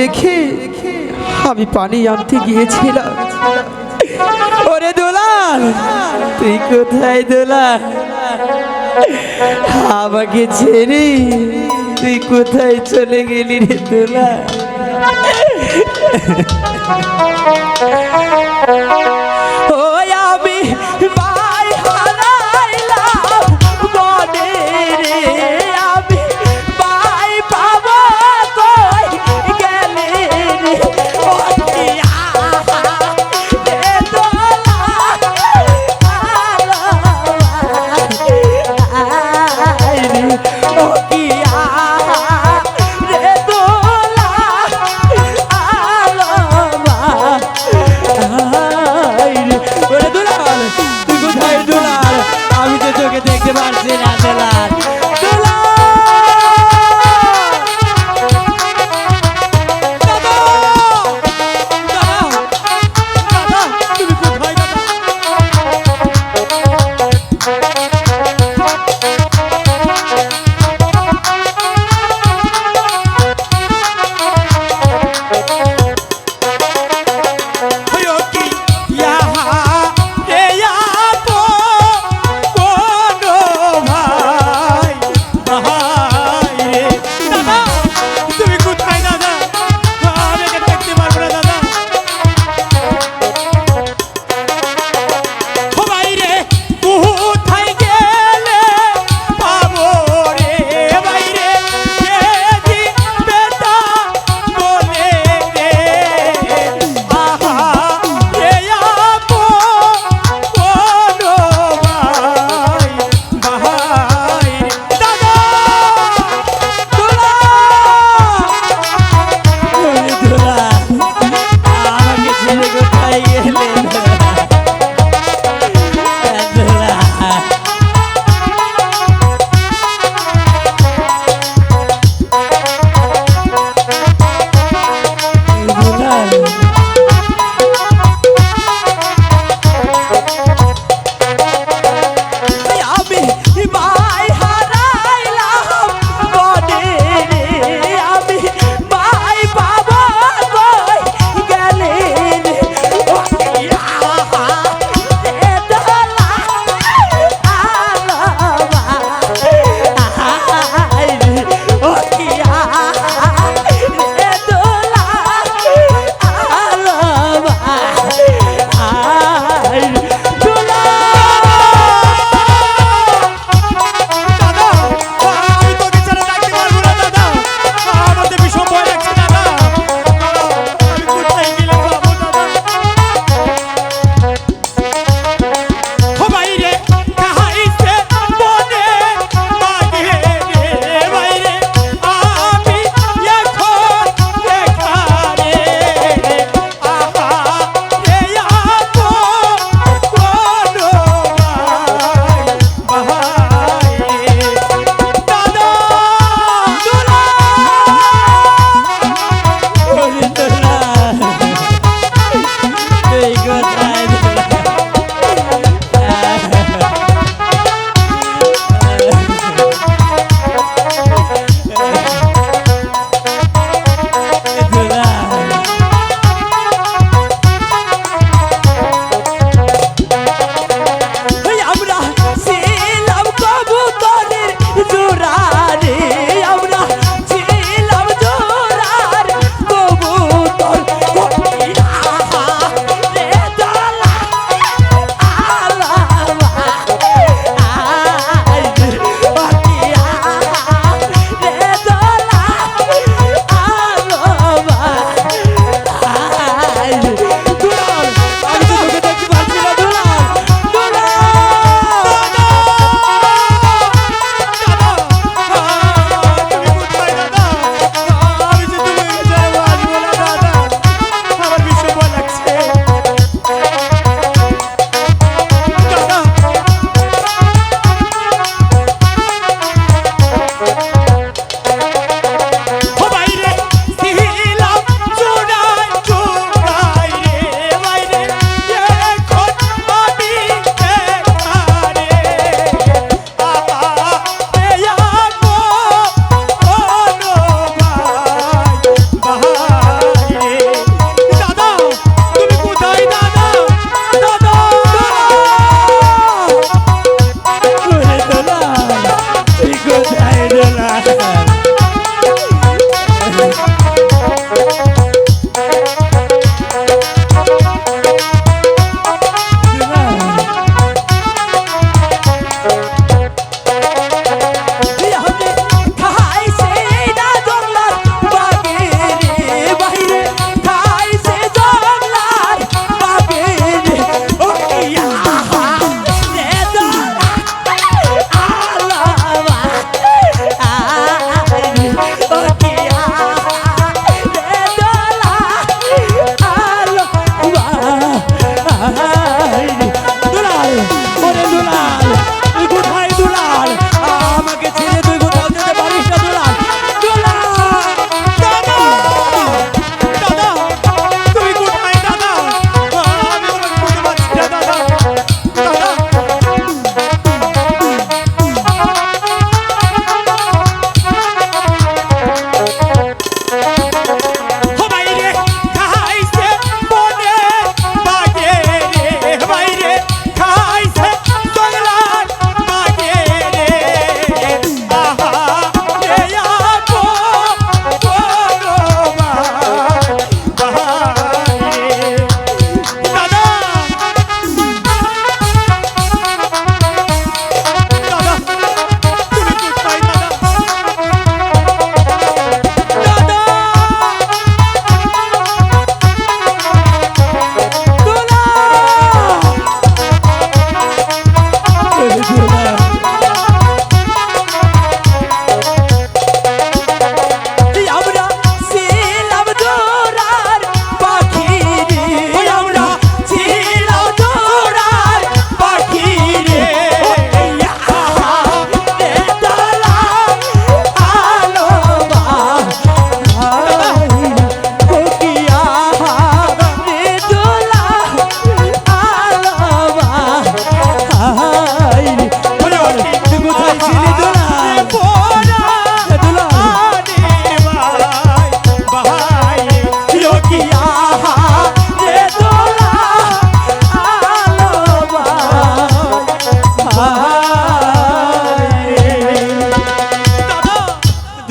রেখে আমি পানি আনতে গিয়েছিলাম। ওরে দোলাল, তুই কোথায় দোলাল? আমাকে ছেড়ে তুই কোথায় চলে গেলি রে দোলা ও